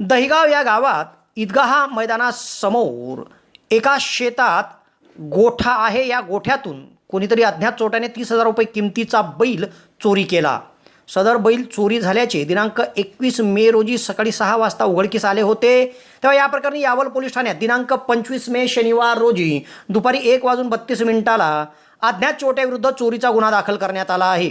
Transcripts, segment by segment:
दहिगाव या गावात ईदगाहा मैदानासमोर एका शेतात गोठा आहे. या गोठ्यातून कोणीतरी अज्ञात चोट्याने तीस हजार रुपये किमतीचा बैल चोरी केला. सदर बैल चोरी झाल्याचे दिनांक एकवीस मे रोजी सकाळी सहा वाजता उघडकीस आले होते. तेव्हा या प्रकरणी यावल पोलीस ठाण्यात दिनांक पंचवीस मे शनिवार रोजी दुपारी एक वाजून बत्तीस मिनिटाला अज्ञात चोट्याविरुद्ध चोरीचा गुन्हा दाखल करण्यात आला आहे.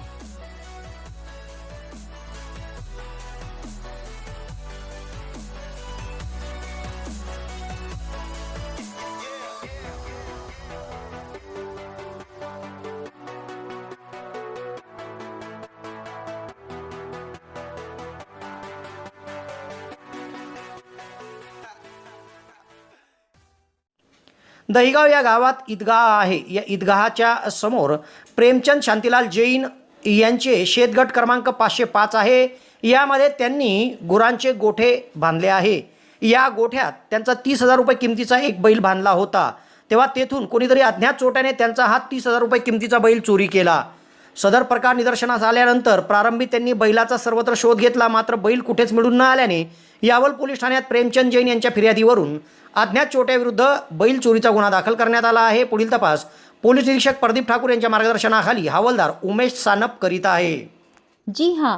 दहिगाव या गावात ईदगाह आहे. या ईदगाहाच्या समोर प्रेमचंद शांतीलाल जैन यांचे शेतगट क्रमांक पाचशे पाच आहे. यामध्ये त्यांनी गुरांचे गोठे बांधले आहे. या गोठ्यात त्यांचा तीस हजार रुपये किमतीचा एक बैल बांधला होता. तेव्हा तेथून कोणीतरी अज्ञात चोट्याने त्यांचा हा तीस हजार रुपये किमतीचा बैल चोरी केला. सदर प्रकार निदर्शनास आल्यानंतर प्रारंभी त्यांनी बैलाचा सर्वत्र शोध घेतला मात्र बैल कुठेच मिळून न आल्याने यावल पोलीस ठाण्यात प्रेमचंद जैन यांच्या फिर्यादीवरून अज्ञात चोट्याविरुद्ध बैल चोरीचा गुन्हा दाखल करण्यात आला आहे. पुढील तपास पोलीस निरीक्षक प्रदीप ठाकूर यांच्या मार्गदर्शनाखाली हवालदार उमेश सानप करीत आहे. जी हां